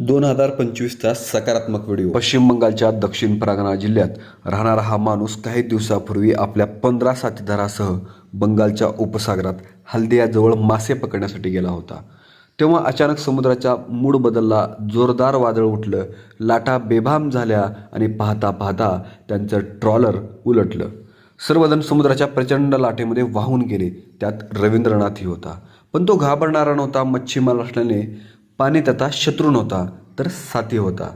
दोन हजार पंचवीस तास सकारात्मक व्हिडिओ. पश्चिम बंगालच्या दक्षिण परगणा जिल्ह्यात राहणारा हा माणूस काही दिवसापूर्वी आपल्या पंधरा साथीदारासह बंगालच्या उपसागरात हल्दियाजवळ मासे पकडण्यासाठी गेला होता. तेव्हा अचानक समुद्राचा मूड बदलला जोरदार वादळ उठलं लाटा बेभाम झाल्या आणि पाहता पाहता त्यांचं ट्रॉलर उलटलं. सर्वजण समुद्राच्या प्रचंड लाटेमध्ये वाहून गेले त्यात रवींद्रनाथही होता. पण तो घाबरणारा नव्हता मच्छीमार असल्याने पाणी त्याचा शत्रू नव्हता तर साथी होता.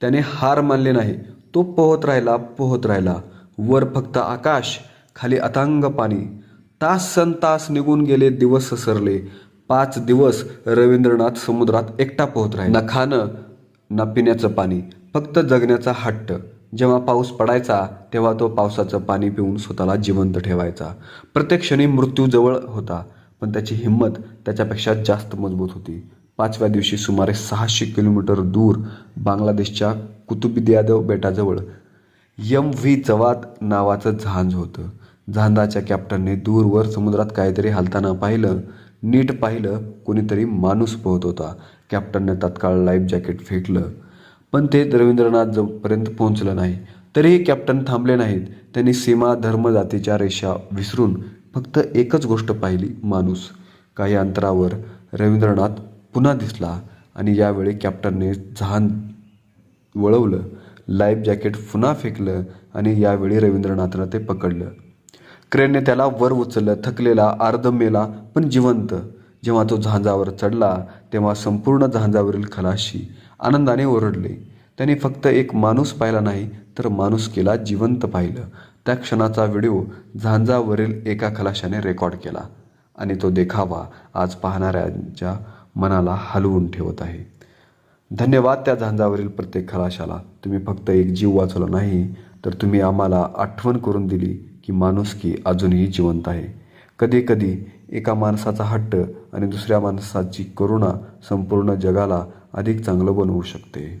त्याने हार मानले नाही तो पोहत राहिला पोहत राहिला. वर फक्त आकाश खाली अथांग पाणी. तास सन तास निघून गेले दिवस सरले पाच दिवस रवींद्रनाथ समुद्रात एकटा पोहत राहिला. ना खाणं ना पिण्याचं पाणी फक्त जगण्याचा हट्ट. जेव्हा पाऊस पडायचा तेव्हा तो पावसाचं पाणी पिऊन स्वतःला जिवंत ठेवायचा. प्रत्येक क्षणी मृत्यू जवळ होता पण त्याची हिंमत त्याच्यापेक्षा जास्त मजबूत होती. पाचव्या दिवशी सुमारे सहाशे किलोमीटर दूर बांगलादेशच्या कुतुबिदियादव बेटाजवळ यम व्ही जवात नावाचं झांज होतं. झांजाच्या कॅप्टनने दूरवर समुद्रात काहीतरी हालताना पाहिलं नीट पाहिलं कोणीतरी माणूस पोहत होता. कॅप्टनने तत्काळ लाईफ जॅकेट फेकलं. पण ते रवींद्रनाथ जवळपर्यंत पोहोचलं नाही तरीही कॅप्टन थांबले नाहीत. त्यांनी सीमा धर्म जातीच्या रेषा विसरून फक्त एकच गोष्ट पाहिली माणूस. काही अंतरावर रवींद्रनाथ पुन्हा दिसला आणि यावेळी कॅप्टनने जहान वळवलं लाईफ जॅकेट पुन्हा फेकलं आणि यावेळी रवींद्रनाथनं ते पकडलं. क्रेनने त्याला वर उचललं थकलेला अर्ध मेला पण जिवंत. जेव्हा तो झांजावर चढला तेव्हा संपूर्ण झांजावरील खलाशी आनंदाने ओरडले. त्यांनी फक्त एक माणूस पाहिला नाही तर माणूस केला जिवंत पाहिलं. त्या क्षणाचा व्हिडिओ झांजावरील एका खलाशाने रेकॉर्ड केला आणि तो देखावा आज पाहणाऱ्यांच्या मनाला हलवून ठेवत आहे. धन्यवाद त्या झांजावरील प्रत्येक खलाशाला. तुम्ही फक्त एक जीव वाचवला नाही तर तुम्ही आम्हाला आठवण करून दिली की माणुसकी अजूनही जिवंत आहे. कधी कधी एका माणसाचा हट्ट आणि दुसऱ्या माणसाची करुणा संपूर्ण जगाला अधिक चांगलं बनवू शकते.